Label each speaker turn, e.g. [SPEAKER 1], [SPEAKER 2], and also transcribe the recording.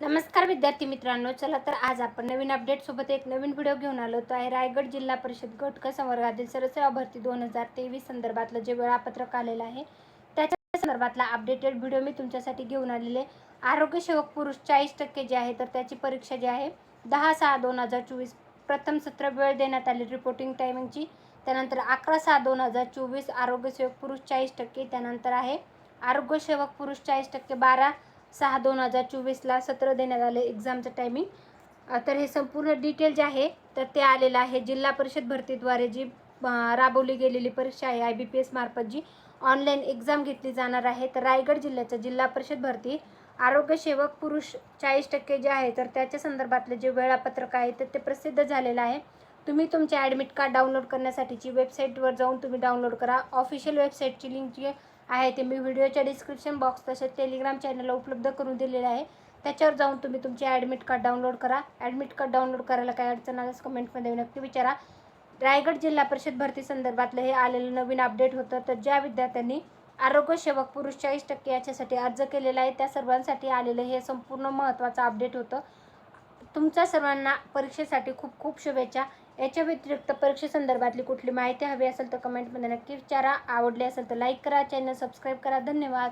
[SPEAKER 1] नमस्कार विद्यार्थी मित्रांनो चला तर आज आपण नवीन अपडेट सोबत एक नवीन व्हिडिओ घेऊन आलो. तो आहे रायगड जिल्हा परिषद घटक संवर्गातील सरसेवा भरती दोन हजार तेवीस संदर्भातलं जे वेळापत्रक आलेलं आहे त्याच्या संदर्भातला अपडेटेड व्हिडिओ मी तुमच्यासाठी घेऊन आलेले आरोग्य सेवक पुरुष चाळीस टक्के जे आहे तर त्याची परीक्षा जी आहे दहा सहा दोन हजार चोवीस प्रथम सत्र वेळ देण्यात आली. रिपोर्टिंग टायमिंगची त्यानंतर अकरा सहा दोन हजार चोवीस आरोग्य सेवक पुरुष चाळीस टक्के. त्यानंतर आहे आरोग्य सेवक पुरुष चाळीस टक्के. बारा सहा दोन हजार चोवीसला सत्र देण्यात आले एक्झामचं टायमिंग तर हे संपूर्ण डिटेल जे आहे तर ते आलेलं आहे. जिल्हा परिषद भरतीद्वारे जी राबवली गेलेली परीक्षा आहे आय बी पी एस मार्फत जी ऑनलाईन एक्झाम घेतली जाणार आहे तर रायगड जिल्ह्याच्या जिल्हा परिषद भरती आरोग्यसेवक पुरुष चाळीस टक्के जे आहे तर त्याच्या संदर्भातले जे वेळापत्रक आहे तर ते प्रसिद्ध झालेलं आहे. तुम्ही तुमचे ॲडमिट कार्ड डाउनलोड करण्यासाठीची वेबसाईटवर जाऊन तुम्ही डाउनलोड करा. ऑफिशियल वेबसाईटची लिंक जी आहे ते मी व्हिडिओच्या डिस्क्रिप्शन बॉक्स तसेच टेलिग्राम चॅनलला उपलब्ध करून दिलेले आहे. त्याच्यावर जाऊन तुम्ही तुमचे ॲडमिट कार्ड डाउनलोड करा. ॲडमिट कार्ड डाउनलोड करायला काय अडचण आल्यास कमेंटमध्ये नक्की विचारा. रायगड जिल्हा परिषद भरती संदर्भातलं हे आलेलं नवीन अपडेट होतं. तर ज्या विद्यार्थ्यांनी आरोग्य सेवक पुरुष चाळीस टक्के याच्यासाठी अर्ज केलेला आहे त्या सर्वांसाठी आलेलं हे संपूर्ण महत्त्वाचं अपडेट होतं. तुमच्या सर्वांना परीक्षेसाठी खूप खूप शुभेच्छा. याच्या व्यतिरिक्त परीक्षेसंदर्भातली कुठली माहिती हवी असेल तर कमेंटमध्ये नक्की विचारा. आवडली असेल तर लाईक करा. चॅनल सबस्क्राईब करा. धन्यवाद.